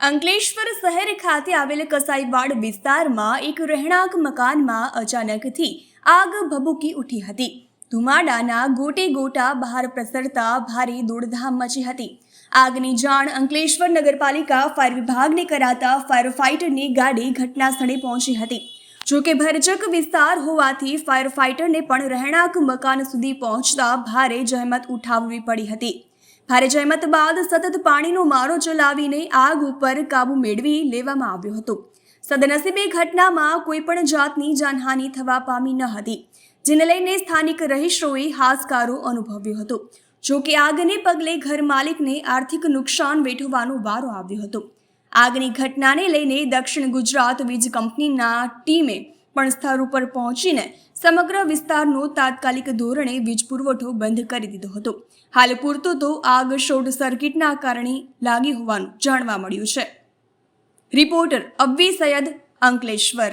અંકલેશ્વર શહેર ખાતે આવેલ કસાઈવાડ વિસ્તારમાં એક રહેણાંક મકાનમાં અચાનકથી આગ ભભૂકી ઉઠી હતી. ધુમાડાના ગોટે ગોટા બહાર પ્રસરતા ભારે દોડધામ મચી હતી. આગની જાણ અંકલેશ્વર નગરપાલિકા ફાયર વિભાગને કરાતા ફાયર ફાઇટરની ગાડી ઘટના સ્થળે પહોંચી હતી. જોકે ભરચક વિસ્તાર હોવાથી ફાયર ફાઇટરને પણ રહેણાંક મકાન સુધી પહોંચતા ભારે જહેમત ઉઠાવવી પડી હતી. ભારે જહેમત બાદ સતત પાણીનો મારો ચલાવીને આગ ઉપર કાબુ મેળવી લેવામાં આવ્યો હતો. સદનસીબે ઘટનામાં કોઈ પણ જાતની જાનહાનિ થવા પામી ન હતી, જેને લઈને સ્થાનિક રહીશોએ હાશકારો અનુભવ્યો હતો. જો કે આગને પગલે ઘર માલિકને આર્થિક નુકસાન વેઠવાનો વારો આવ્યો હતો. આગની ઘટનાને લઈને દક્ષિણ ગુજરાત વીજ કંપનીના ટીમે પણ સ્થળ ઉપર પહોંચીને સમગ્ર વિસ્તારનો તાત્કાલિક ધોરણે વીજ પુરવઠો બંધ કરી દીધો હતો. હાલ પૂરતો તો આગ શોર્ટ સર્કિટના કારણે લાગી હોવાનું જાણવા મળ્યું છે. રિપોર્ટર અબ્બી સૈયદ અંકલેશ્વર.